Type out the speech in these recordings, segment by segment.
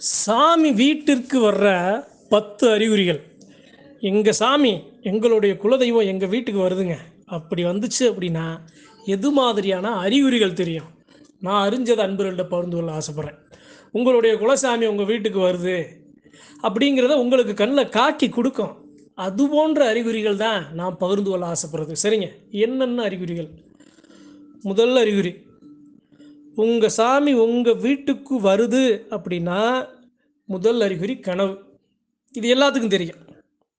சாமி வீட்டிற்கு வர்ற பத்து அறிகுறிகள். எங்கள் சாமி எங்களுடைய குலதெய்வம் எங்கள் வீட்டுக்கு வருதுங்க. அப்படி வந்துச்சு அப்படின்னா எது மாதிரியான அறிகுறிகள் தெரியும்? நான் அறிஞ்சதை அன்பர்கள்ட்ட பகிர்ந்து கொள்ள ஆசைப்பட்றேன். உங்களுடைய குலசாமி உங்கள் வீட்டுக்கு வருது அப்படிங்கிறத உங்களுக்கு கண்ணில் காட்டி கொடுக்கும். அது போன்ற அறிகுறிகள் தான் நான் பகிர்ந்து கொள்ள ஆசைப்படுறது. சரிங்க? என்னென்ன அறிகுறிகள்? முதல் அறிகுறி. உங்கள் சாமி உங்கள் வீட்டுக்கு வருது அப்படின்னா முதல் அறிகுறி கனவு. இது எல்லாத்துக்கும் தெரியும்.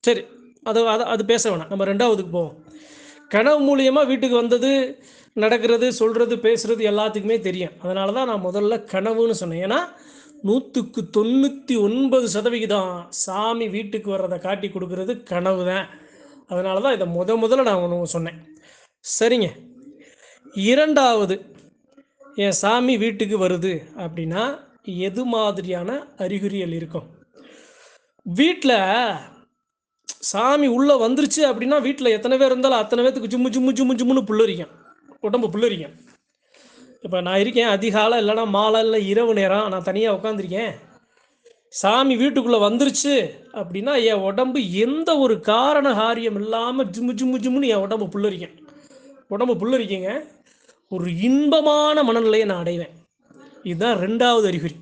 சரி அது அதை அது பேச வேணாம். நம்ம ரெண்டாவதுக்கு போவோம். கனவு மூலியமாக வீட்டுக்கு வந்தது நடக்கிறது சொல்கிறது பேசுகிறது எல்லாத்துக்குமே தெரியும். அதனால தான் நான் முதல்ல கனவுன்னு சொன்னேன். ஏன்னா நூற்றுக்கு தொண்ணூற்றி ஒன்பது சதவிகிதம் சாமி வீட்டுக்கு வர்றதை காட்டி கொடுக்கறது கனவு தான். அதனால தான் இதை முத முதல்ல நான் ஒன்று சொன்னேன். சரிங்க. இரண்டாவது என் சாமி வீட்டுக்கு வருது அப்படின்னா எது மாதிரியான அறிகுறிகள் இருக்கும்? வீட்டில் சாமி உள்ளே வந்துருச்சு அப்படின்னா வீட்டில் எத்தனை பேர் இருந்தாலும் அத்தனை பேர்த்துக்கு ஜும்மு ஜும்மு ஜும்மு ஜும்முன்னு புல்லரிக்கும். உடம்பு புல்லரிக்கும். இப்போ நான் இருக்கேன் அதிகாலை இல்லைன்னா மாலை இல்லை இரவு நேரம் நான் தனியாக உட்காந்துருக்கேன் சாமி வீட்டுக்குள்ளே வந்துருச்சு அப்படின்னா என் உடம்பு எந்த ஒரு காரண காரியம் இல்லாமல் ஜும்மு ஜும்மு ஜும்முன்னு என் உடம்பு புல்லரிக்கும். உடம்பு புல்லரிக்குங்க. ஒரு இன்பமான மனநிலையை நான் அடைவேன். இதுதான் ரெண்டாவது அறிகுறி.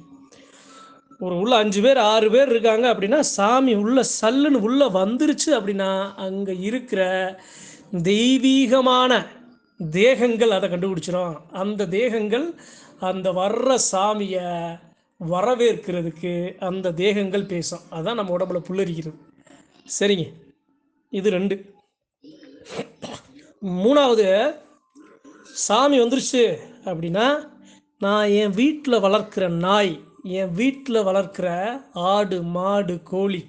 ஒரு உள்ள அஞ்சு பேர் ஆறு பேர் இருக்காங்க அப்படின்னா சாமி உள்ள சல்லுன்னு உள்ள வந்துருச்சு அப்படின்னா அங்கே இருக்கிற தெய்வீகமான தேகங்கள் அதை கண்டுபிடிச்சிடும் அந்த தேகங்கள் அந்த வர்ற சாமியை வரவேற்கிறதுக்கு அந்த தேகங்கள் பேசும். அதான் நம்ம உடம்புல புல்லரிக்கிறது. சரிங்க. இது ரெண்டு. மூணாவது சாமி வந்துருச்சு அப்படின்னா நான் என் வீட்டில் வளர்க்குற நாய் என் வீட்டில் வளர்க்குற ஆடு மாடு கோழி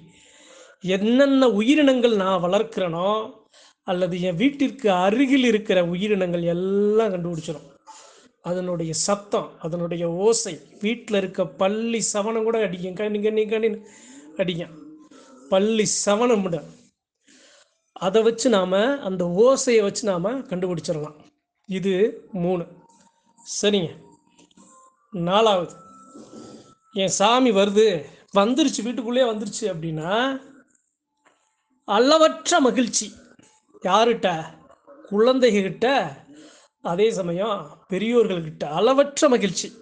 என்னென்ன உயிரினங்கள் நான் வளர்க்குறேனோ அல்லது என் வீட்டிற்கு அருகில் இருக்கிற உயிரினங்கள் எல்லாம் கண்டுபிடிச்சிடும் அதனுடைய சத்தம் அதனுடைய ஓசை வீட்டில் இருக்க பள்ளி சவனம் கூட அடிக்கும். கண்ணி கண்ணி கண்ணின்னு அடிக்கும். பள்ளி சவனம் விட. அதை வச்சு நாம் அந்த ஓசையை வச்சு நாம் கண்டுபிடிச்சிடலாம் இது மூணு. சரிங்க. நாலாவது. என் சாமி வருது. வந்துருச்சு வீட்டுக்குள்ளே வந்துருச்சு அப்படின்னா அளவற்ற மகிழ்ச்சி. யாருகிட்ட? குழந்தைகிட்ட. அதே சமயம் பெரியோர்கள்கிட்ட. அளவற்ற மகிழ்ச்சி.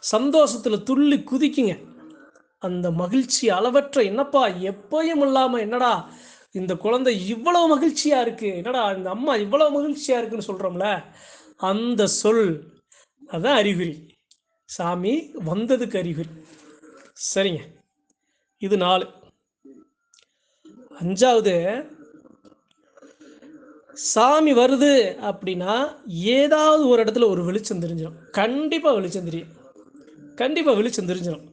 சந்தோஷத்தில் துள்ளி குதிக்குங்க. அந்த மகிழ்ச்சி அளவற்ற என்னப்பா எப்பயும் இல்லாமல் என்னடா இந்த குழந்தை இவ்வளவு மகிழ்ச்சியா இருக்கு. என்னடா இந்த அம்மா இவ்வளவு மகிழ்ச்சியா இருக்குன்னு சொல்றோம்ல? அந்த சொல் அதான் அறிகுறி. சாமி வந்ததுக்கு அறிகுறி. சரிங்க. இது நாலு. அஞ்சாவது சாமி வருது அப்படின்னா ஏதாவது ஒரு இடத்துல ஒரு வெளிச்சம் தெரிஞ்சிடும் கண்டிப்பாக வெளிச்சம் தெரியும். கண்டிப்பாக வெளிச்சம் தெரிஞ்சிடும்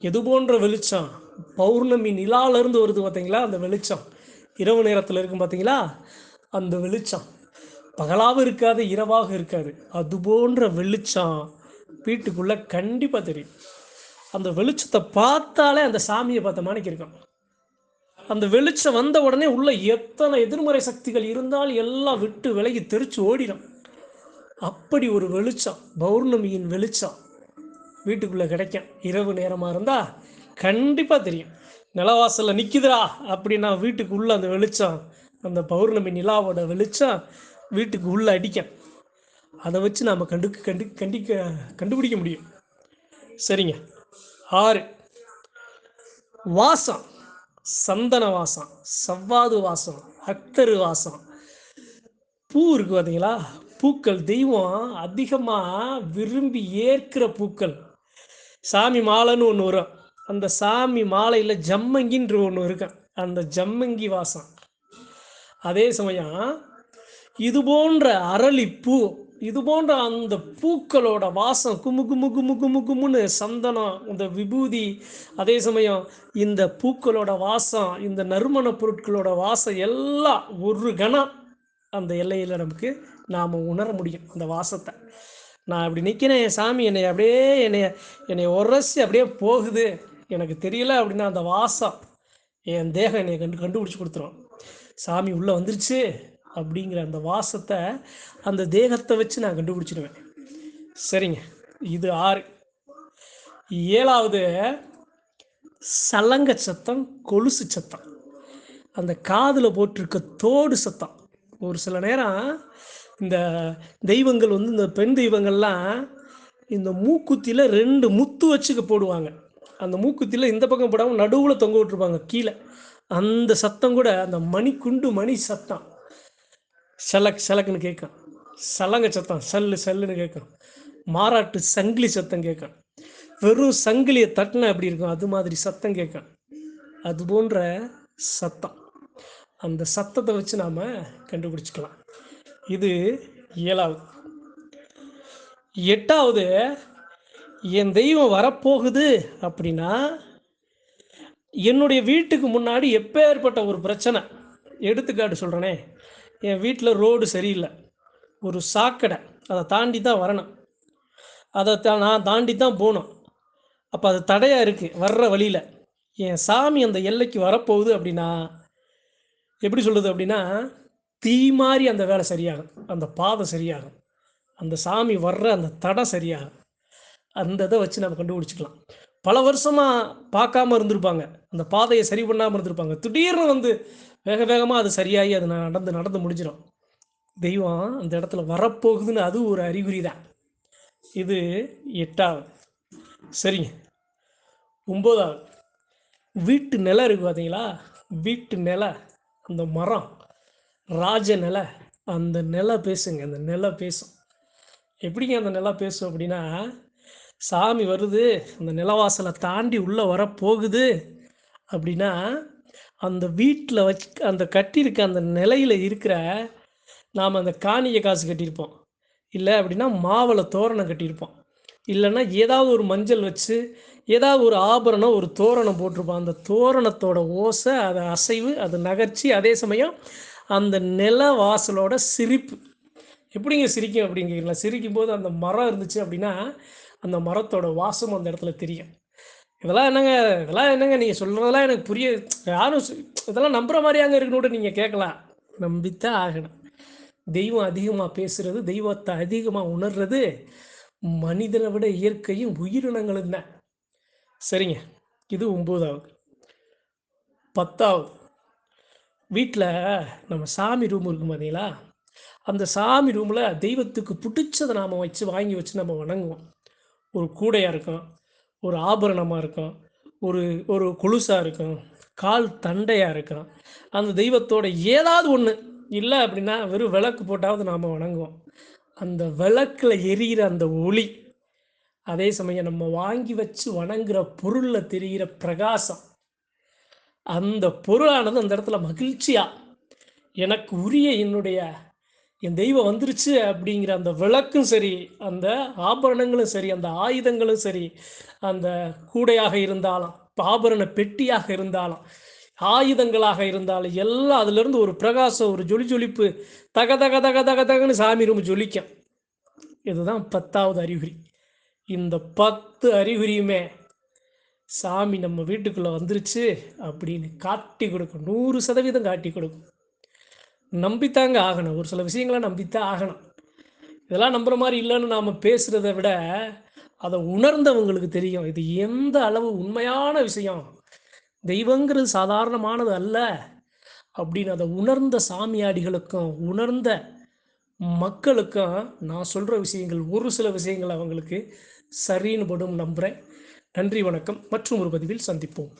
எது போன்ற வெளிச்சம்? பௌர்ணமி நிலாலேருந்து வருது பார்த்தீங்களா அந்த வெளிச்சம். இரவு நேரத்தில் இருக்கும் பார்த்தீங்களா அந்த வெளிச்சம். பகலாகவும் இருக்காது இரவாக இருக்காது. அது போன்ற வெளிச்சம் வீட்டுக்குள்ளே கண்டிப்பாக தெரியும். அந்த வெளிச்சத்தை பார்த்தாலே அந்த சாமியை பார்த்த மாணிக்கு இருக்கும் அந்த வெளிச்சம் வந்த உடனே உள்ள எத்தனை எதிர்மறை சக்திகள் இருந்தாலும் எல்லாம் விட்டு விலகி தெரிச்சு ஓடிடும். அப்படி ஒரு வெளிச்சம் பௌர்ணமியின் வெளிச்சம் வீட்டுக்குள்ளே கிடைக்கும். இரவு நேரமாக இருந்தால் கண்டிப்பாக தெரியும். நிலவாசலில் நிற்குதுடா அப்படின்னா வீட்டுக்கு உள்ள அந்த வெளிச்சம் அந்த பௌர்ணமி நிலாவோட வெளிச்சம் வீட்டுக்கு உள்ள அடிக்கும். அதை வச்சு நாம் கண்டு கண்டு கண்டிக்க கண்டுபிடிக்க முடியும். சரிங்க. ஆறு. வாசம். சந்தன வாசம் சவ்வாது வாசம் அக்தரு வாசம். பூ இருக்கு பார்த்தீங்களா பூக்கள். தெய்வம் அதிகமாக விரும்பி ஏற்கிற பூக்கள். சாமி மாலைன்னு ஒன்று வரும். அந்த சாமி மாலையில் ஜம்மங்கின்ற ஒன்று இருக்கும் அந்த ஜம்மங்கி வாசம். அதே சமயம் இது போன்ற அரளிப்பூ இது போன்ற அந்த பூக்களோட வாசம் குமு குமு குமு குமு குமுன்னு சந்தனம் இந்த விபூதி அதே சமயம் இந்த பூக்களோட வாசம் இந்த நறுமண பொருட்களோட வாசம் எல்லாம் ஒரு கணம் அந்த எல்லையில் நமக்கு நாம் உணர முடியும் அந்த வாசத்தை. நான் அப்படி நிற்கிறேன் என் சாமி என்னை அப்படியே என்னை என்னை உரசி அப்படியே போகுது. எனக்கு தெரியல அப்படின்னா அந்த வாசம் என் தேகம் என்னை கண்டு கண்டுபிடிச்சி கொடுத்துரும். சாமி உள்ளே வந்துருச்சு அப்படிங்கிற அந்த வாசத்தை அந்த தேகத்தை வச்சு நான் கண்டுபிடிச்சிடுவேன். சரிங்க. இது ஆறு. ஏழாவது சலங்க சத்தம் கொலுசு சத்தம். அந்த காதில் போட்டிருக்க தோடு சத்தம். ஒரு சில நேரம் இந்த தெய்வங்கள் வந்து இந்த பெண் தெய்வங்கள்லாம் இந்த மூக்குத்தியில் ரெண்டு முத்து வச்சுக்க போடுவாங்க. அந்த மூக்குத்தியில் இந்த பக்கம் போடாமல் நடுவில் தொங்க விட்டுருப்பாங்க கீழே. அந்த சத்தம் கூட அந்த மணி குண்டு மணி சத்தம். சலக் சலக்குன்னு கேட்கும். சலங்க சத்தம் சல்லு சல்லுன்னு கேட்கும். மாறாட்டு சங்கிலி சத்தம் கேட்கும். வெறும் சங்கிலியை தட்டின அப்படி இருக்கும்? அது மாதிரி சத்தம் கேட்கும். அது போன்ற சத்தம். அந்த சத்தத்தை வச்சு நாம் கண்டுபிடிச்சிக்கலாம். இது ஏழாவது. எட்டாவது என் தெய்வம் வரப்போகுது அப்படின்னா என்னுடைய வீட்டுக்கு முன்னாடி எப்பேற்பட்ட ஒரு பிரச்சனை? எடுத்துக்காட்டு சொல்கிறேனே என் வீட்டில் ரோடு சரியில்லை. ஒரு சாக்கடை. அதை தாண்டி தான் வரணும். அதை தா நான் தாண்டி தான் போகணும். அப்போ அது தடையாக இருக்குது வர்ற வழியில். என் சாமி அந்த எல்லைக்கு வரப்போகுது அப்படின்னா எப்படி சொல்கிறது அப்படின்னா தீ மாதிரி அந்த வேலை சரியாகும். அந்த பாதை சரியாகும். அந்த சாமி வர்ற அந்த தடை சரியாகும். அந்த இதை வச்சு நம்ம கண்டுபிடிச்சிக்கலாம். பல வருஷமாக பார்க்காம இருந்திருப்பாங்க. அந்த பாதையை சரி பண்ணாமல் இருந்திருப்பாங்க. திடீர்னு வந்து வேக வேகமாக அது சரியாகி அது நடந்து நடந்து முடிஞ்சிடும் தெய்வம் அந்த இடத்துல வரப்போகுதுன்னு அது ஒரு அறிகுறி தான். இது எட்டாவது. சரிங்க. ஒம்போதாவது. வீட்டு நிலம் இருக்கு பார்த்தீங்களா? வீட்டு நில அந்த மரம் ராஜ நில அந்த நில பேசுங்க. அந்த நில பேசும். எப்படிங்க அந்த நில பேசும் அப்படின்னா சாமி வருது அந்த நிலவாசலை தாண்டி உள்ளே வரப்போகுது அப்படின்னா அந்த வீட்டில் வச் அந்த கட்டியிருக்க அந்த நிலையில் இருக்கிற நாம் அந்த காணிய காசு கட்டியிருப்போம். இல்லை அப்படின்னா மாவில் தோரணம் கட்டியிருப்போம். இல்லைன்னா ஏதாவது ஒரு மஞ்சள் வச்சு ஏதாவது ஒரு ஆபரணம் ஒரு தோரணம் போட்டிருப்போம். அந்த தோரணத்தோட ஓசை அது அசைவு அது நகர்ச்சி. அதே சமயம் அந்த நில வாசலோட சிரிப்பு. எப்படிங்க சிரிக்கும் அப்படிங்கிறீங்களா? சிரிக்கும் போது அந்த மரம் இருந்துச்சு அப்படின்னா அந்த மரத்தோட வாசம் அந்த இடத்துல தெரியும். இதெல்லாம் என்னங்க இதெல்லாம் என்னங்க நீங்கள் சொல்கிறதெல்லாம் எனக்கு புரிய யாரும் இதெல்லாம் நம்புகிற மாதிரி அங்கே இருக்கணும்னு நீங்கள் கேட்கலாம். நம்பித்தான் ஆகணும். தெய்வம் அதிகமாக பேசுறது தெய்வத்தை அதிகமாக உணர்றது மனிதனை விட இயற்கையும் உயிரினங்களும் தான். சரிங்க இது ஒம்போதாவது பத்தாவது. வீட்டில் நம்ம சாமி ரூம் இருக்கும் பார்த்தீங்களா அந்த சாமி ரூமில் தெய்வத்துக்கு பிடிச்சதை நாம் வச்சு வாங்கி வச்சு நம்ம வணங்குவோம். ஒரு கூடையாக இருக்கும் ஒரு ஆபரணமாக இருக்கும் ஒரு ஒரு கொலுசாக இருக்கும் கால் தண்டையாக இருக்கும் அந்த தெய்வத்தோட ஏதாவது ஒன்று இல்லை அப்படின்னா வெறும் விளக்கு போட்டாவது நாம் வணங்குவோம். அந்த விளக்கில் எரியிற அந்த ஒளி அதே சமயம் நம்ம வாங்கி வச்சு வணங்குற பொருளில் தெரிகிற பிரகாசம் அந்த பொருளானது அந்த இடத்துல மகிழ்ச்சியாக எனக்கு உரிய என்னுடைய என் தெய்வம் வந்துருச்சு அப்படிங்கிற அந்த விளக்கும் சரி அந்த ஆபரணங்களும் சரி அந்த ஆயுதங்களும் சரி அந்த கூடையாக இருந்தாலும் ஆபரண பெட்டியாக இருந்தாலும் ஆயுதங்களாக இருந்தாலும் எல்லாம் அதுலேருந்து ஒரு பிரகாசம் ஒரு ஜொலி ஜொலிப்பு தக தக தக தக தகன்னு சாமி ரொம்ப ஜொலிக்கும். இதுதான் பத்தாவது அறிகுறி. இந்த பத்து அறிகுறியுமே சாமி நம்ம வீட்டுக்குள்ளே வந்துருச்சு அப்படின்னு காட்டி கொடுக்கும். நூறு சதவீதம் காட்டி கொடுக்கும். நம்பித்தாங்க ஆகணும். ஒரு சில விஷயங்களை நம்பித்தான் ஆகணும். இதெல்லாம் நம்புகிற மாதிரி இல்லைன்னு நாம் பேசுகிறத விட அதை உணர்ந்தவங்களுக்கு தெரியும். இது எந்த அளவு உண்மையான விஷயம்? தெய்வங்கிறது சாதாரணமானது அல்ல. அப்படின்னு அதை உணர்ந்த சாமியாடிகளுக்கும் உணர்ந்த மக்களுக்கும் நான் சொல்கிற விஷயங்கள் ஒரு சில விஷயங்கள் அவங்களுக்கு சரின்னு படும் நம்புகிறேன் நன்றி வணக்கம். மற்றும் ஒரு பதிவில் சந்திப்போம்.